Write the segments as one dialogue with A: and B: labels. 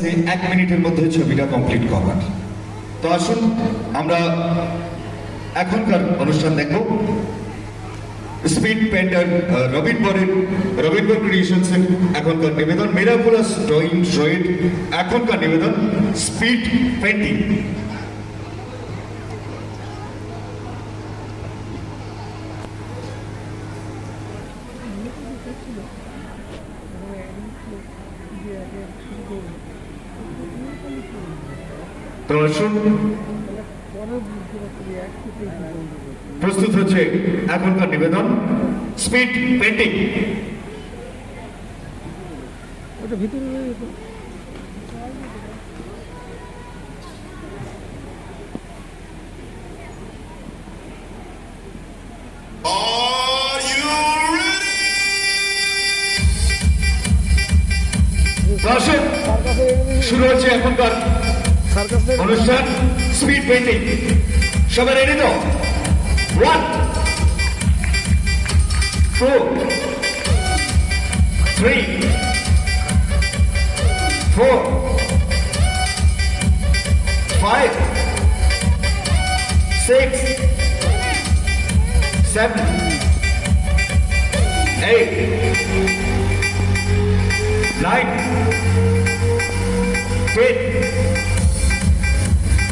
A: সেই এক মিনিটের মধ্যে ছবিটা কমপ্লিট করার তো আসুন আমরা এখনকার অনুষ্ঠান দেখব স্পিড পেন্টার রবিন বরের রবীন্দ্র ক্রিয়েশনসের এখনকার নিবেদন মেরাকুলাস ড্রয়িং ড্রয়েড এখনকার নিবেদন স্পিড পেন্টিং প্রস্তুত হচ্ছে এখনকার নিবেদন স্পিড পেন্টিং শুরু হচ্ছে এখনকার অনুষ্ঠান স্পিড পেন্টিং সবাই রেডি তো one two three four five six seven eight nine ten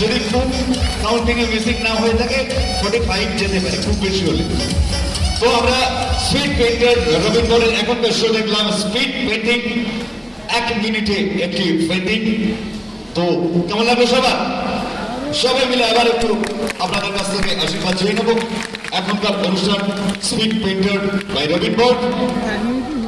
A: যদি খুব কাউন্টিংয়ে মিসিং না হয়ে থাকে ফোর্টি ফাইভ যেতে পারে খুব বেশি হলে তো আমরা স্পিড পেন্টার রবীন্দ্রের এখনকার শো দেখলাম স্পিড পেন্টিং এক মিনিটে একটি পেন্টিং তো কেমন লাগলো সবার সবাই মিলে আবার একটু আপনাদের কাছ থেকে আশীর্বাদ চেয়ে নেব এখনকার অনুষ্ঠান স্পিড পেন্টার বাই রবীন্দ্র